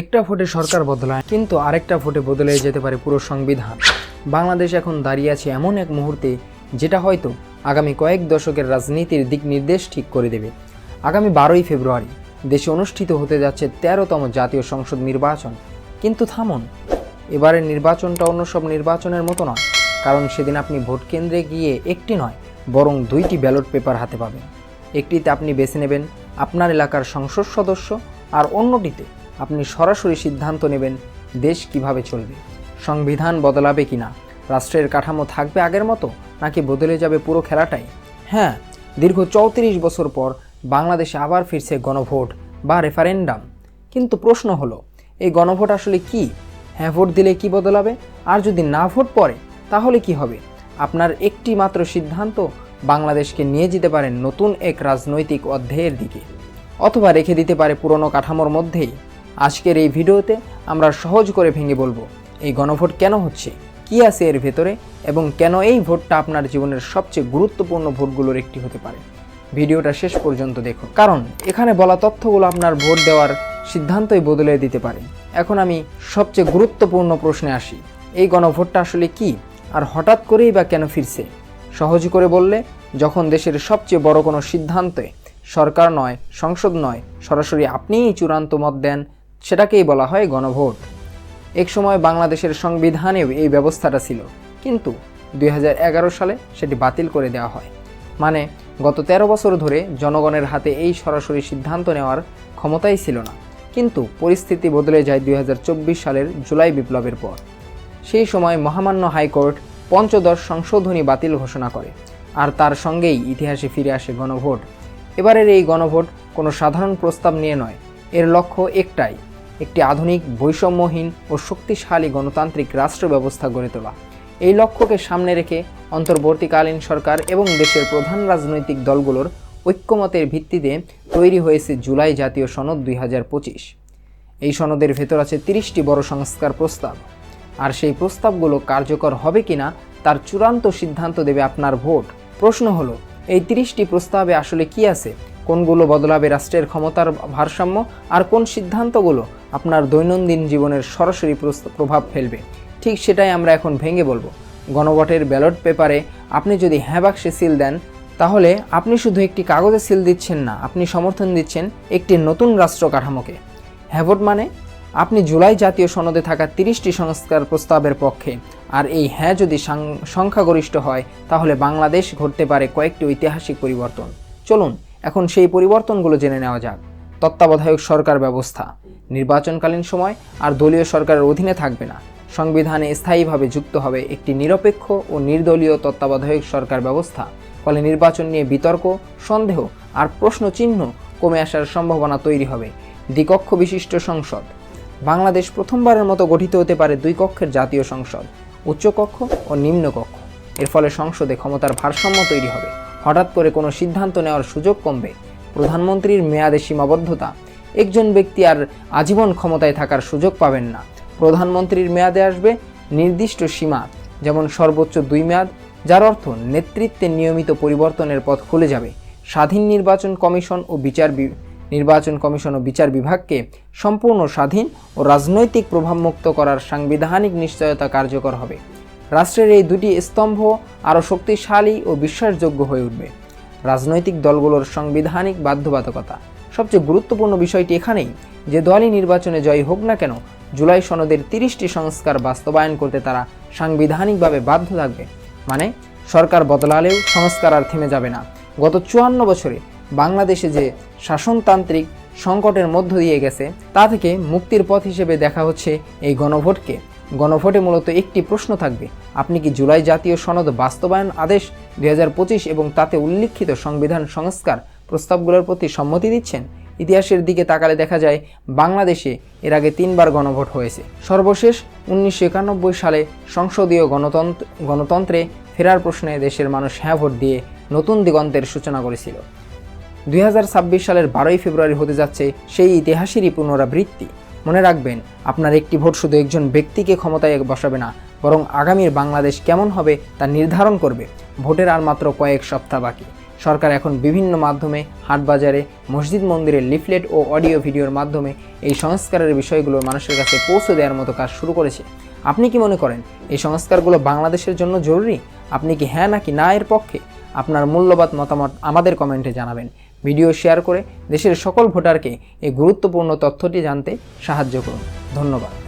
একটা ভোটে সরকার বদলায়, কিন্তু আরেকটা ভোটে বদলে যেতে পারে পুরো সংবিধান। বাংলাদেশ এখন দাঁড়িয়ে আছে এমন এক মুহূর্তে, যেটা হয়তো আগামী কয়েক দশকের রাজনীতির দিক নির্দেশ ঠিক করে দেবে। আগামী বারোই ফেব্রুয়ারি দেশে অনুষ্ঠিত হতে যাচ্ছে তেরোতম জাতীয় সংসদ নির্বাচন। কিন্তু থামুন, এবারের নির্বাচনটা অন্য সব নির্বাচনের মতো নয়, কারণ সেদিন আপনি ভোট কেন্দ্রে গিয়ে একটি নয়, বরং দুইটি ব্যালট পেপার হাতে পাবেন। একটিতে আপনি বেছে নেবেন আপনার এলাকার সংসদ সদস্য আর অন্যটিতে আপনি সরাসরি সিদ্ধান্ত নেবেন দেশ কীভাবে চলবে। সংবিধান বদলাবে কিনা? রাষ্ট্রের কাঠামো থাকবে আগের মতো, নাকি বদলে যাবে পুরো খেলাটাই? হ্যাঁ দীর্ঘ চৌত্রিশ বছর পর বাংলাদেশে আবার ফিরছে গণভোট বা রেফারেন্ডাম। কিন্তু প্রশ্ন হলো, এই গণভোট আসলে কি? হ্যাঁ ভোট দিলে কি বদলাবে? আর যদি না ভোট পড়ে, তাহলে কি হবে? আপনার একটি মাত্র সিদ্ধান্ত বাংলাদেশকে নিয়ে যেতে পারে নতুন এক রাজনৈতিক অধ্যায়ের দিকে। অথবা রেখে দিতে পারে পুরনো কাঠামোর মধ্যেই। আজকের এই ভিডিওতে আমরা সহজ করে ভেঙে বলব, এই গণভোট কেন হচ্ছে? কি আছে এর ভেতরে? এবং কেন এই ভোটটা আপনার জীবনের সবচেয়ে গুরুত্বপূর্ণ ভোটগুলোর একটি হতে পারে? ভিডিওটা শেষ পর্যন্ত দেখুন। কারণ, এখানে বলা তথ্যগুলো আপনার ভোট দেওয়ার সিদ্ধান্তই বদলে দিতে পারে। এখন আমি সবচেয়ে গুরুত্বপূর্ণ প্রশ্নে আসি, এই গণভোটটা আসলে কি? আর হঠাৎ করেই বা কেন ফিরছে? সহজ করে বললে, যখন দেশের সবচেয়ে বড় কোনো সিদ্ধান্তে সরকার নয়, সংসদ নয়, সরাসরি আপনিই চূড়ান্ত মত দেন সেটাকেই বলা হয় গণভোট। এক সময় বাংলাদেশের সংবিধানেও এই ব্যবস্থাটা ছিল, কিন্তু দুই হাজার এগারো সালে সেটি বাতিল করে দেওয়া হয়। মানে গত ১৩ বছর ধরে জনগণের হাতে এই সরাসরি সিদ্ধান্ত নেওয়ার ক্ষমতাই ছিল না, কিন্তু পরিস্থিতি বদলে যায় দুই হাজার চব্বিশ সালের জুলাই বিপ্লবের পর। সেই সময় মহামান্য হাইকোর্ট পঞ্চদশ সংশোধনী বাতিল ঘোষণা করে, আর তার সঙ্গেই ইতিহাসে ফিরে আসে গণভোট। এবারের এই গণভোট কোনো সাধারণ প্রস্তাব নিয়ে নয়, এর লক্ষ্য একটাই একটি আধুনিক, বৈষম্যহীন ও শক্তিশালী গণতান্ত্রিক রাষ্ট্র ব্যবস্থা গড়ে তোলা। এই লক্ষ্যকে সামনে রেখে অন্তর্বর্তীকালীন সরকার এবং দেশের প্রধান রাজনৈতিক দলগুলোর ঐক্যমতের ভিত্তিতে তৈরি হয়েছে জুলাই জাতীয় সনদ দুই হাজার পঁচিশ। এই সনদের ভেতর আছে তিরিশটি বড় সংস্কার প্রস্তাব। আর সেই প্রস্তাবগুলো কার্যকর হবে কিনা, তার চূড়ান্ত সিদ্ধান্ত দেবে আপনার ভোট। প্রশ্ন হলো, এই তিরিশটি প্রস্তাবে আসলে কি আছে? কোনগুলো বদলাবে রাষ্ট্রের ক্ষমতার ভারসাম্য আর কোন সিদ্ধান্তগুলো আপনার দৈনন্দিন জীবনের সরাসরি প্রভাব ফেলবে? ঠিক সেটাই আমরা এখন ভেঙে বলব। গণভোটের ব্যালট পেপারে আপনি যদি হ্যাঁ বাক্সে সিল দেন, তাহলে আপনি শুধু একটি কাগজে সিল দিচ্ছেন না, আপনি সমর্থন দিচ্ছেন একটি নতুন রাষ্ট্র কাঠামোকে। হ্যাঁ ভোট মানে আপনি জুলাই জাতীয় সনদে থাকা তিরিশটি সংস্কার প্রস্তাবের পক্ষে, আর এই হ্যাঁ যদি সংখ্যাগরিষ্ঠ হয়, তাহলে বাংলাদেশ ঘটতে পারে কয়েকটি ঐতিহাসিক পরিবর্তন। চলুন এখন সেই পরিবর্তনগুলো জেনে নেওয়া যাক। তত্ত্বাবধায়ক সরকার ব্যবস্থা। নির্বাচনকালীন সময় আর দলীয় সরকারের অধীনে থাকবে না। সংবিধানে স্থায়ীভাবে যুক্ত হবে একটি নিরপেক্ষ ও নির্দলীয় তত্ত্বাবধায়ক সরকার ব্যবস্থা। ফলে নির্বাচন নিয়ে বিতর্ক, সন্দেহ আর প্রশ্ন চিহ্ন কমে আসার সম্ভাবনা তৈরি হবে। দ্বিকক্ষ বিশিষ্ট সংসদ। বাংলাদেশ প্রথমবারের মতো গঠিত হতে পারে দুই কক্ষের জাতীয় সংসদ, উচ্চকক্ষ ও নিম্নকক্ষ। এর ফলে সংসদে ক্ষমতার ভারসাম্য তৈরি হবে। হঠাৎ করে কোনো সিদ্ধান্ত নেওয়ার সুযোগ কমবে। প্রধানমন্ত্রীর মেয়াদে সীমাবদ্ধতা। একজন ব্যক্তি আর আজীবন ক্ষমতায় থাকার সুযোগ পাবেন না। প্রধানমন্ত্রীর মেয়াদে আসবে নির্দিষ্ট সীমা, যেমন সর্বোচ্চ দুই মেয়াদ, যার অর্থ নেতৃত্বে নিয়মিত পরিবর্তনের পথ খুলে যাবে। স্বাধীন নির্বাচন কমিশন ও বিচার নির্বাচন কমিশন ও বিচার বিভাগকে সম্পূর্ণ স্বাধীন ও রাজনৈতিক প্রভাবমুক্ত করার সাংবিধানিক নিশ্চয়তা কার্যকর হবে। রাষ্ট্রের এই দুটি স্তম্ভ আরও শক্তিশালী ও বিশ্বাসযোগ্য হয়ে উঠবে। রাজনৈতিক দলগুলোর সাংবিধানিক বাধ্যবাধকতা। সবচেয়ে গুরুত্বপূর্ণ বিষয়টি এখানেই, যে দলই নির্বাচনে জয়ী হোক না কেন, জুলাই সনদের তিরিশটি সংস্কার বাস্তবায়ন করতে তারা সাংবিধানিকভাবে বাধ্য থাকবে। মানে সরকার বদলালেও সংস্কার আর থেমে যাবে না। গত চুয়ান্ন বছরে বাংলাদেশে যে শাসনতান্ত্রিক সংকটের মধ্য দিয়ে গেছে, তা থেকে মুক্তির পথ হিসেবে দেখা হচ্ছে এই গণভোটকে। গণভোটে মূলত একটি প্রশ্ন থাকবে। আপনি কি জুলাই জাতীয় সনদ বাস্তবায়ন আদেশ, দুই হাজার পঁচিশ এবং তাতে উল্লিখিত সংবিধান সংস্কার প্রস্তাবগুলোর প্রতি সম্মতি দিচ্ছেন? ইতিহাসের দিকে তাকালে দেখা যায়, বাংলাদেশে এর আগে তিনবার গণভোট হয়েছে। সর্বশেষ উনিশশো একানব্বই সালে সংসদীয় গণতন্ত্র, গণতন্ত্রে ফেরার প্রশ্নে দেশের মানুষ হ্যাঁ ভোট দিয়ে নতুন দিগন্তের সূচনা করেছিল। দুই হাজার ছাব্বিশ সালের বারোই ফেব্রুয়ারি হতে যাচ্ছে সেই ইতিহাসেরই পুনরাবৃত্তি। মনে রাখবেন, আপনার একটি ভোট শুধু একজন ব্যক্তিকে ক্ষমতায় বসাবে না, বরং আগামীর বাংলাদেশ কেমন হবে তা নির্ধারণ করবে। ভোটের আর মাত্র কয়েক সপ্তাহ বাকি। সরকার এখন বিভিন্ন মাধ্যমে, হাটবাজারে, মসজিদ মন্দিরে লিফলেট ও অডিও ভিডিওর মাধ্যমে এই সংস্কারের বিষয়গুলো মানুষের কাছে পৌঁছে দেওয়ার মতো কাজ শুরু করেছে। আপনি কি মনে করেন, এই সংস্কারগুলো বাংলাদেশের জন্য জরুরি? আপনি কি হ্যাঁ নাকি না এর পক্ষে? আপনার মূল্যবাদ মতামত আমাদের কমেন্টে জানাবেন। ভিডিও শেয়ার করে দেশের সকল ভোটারকে এই গুরুত্বপূর্ণ তথ্যটি জানতে সাহায্য করুন। ধন্যবাদ।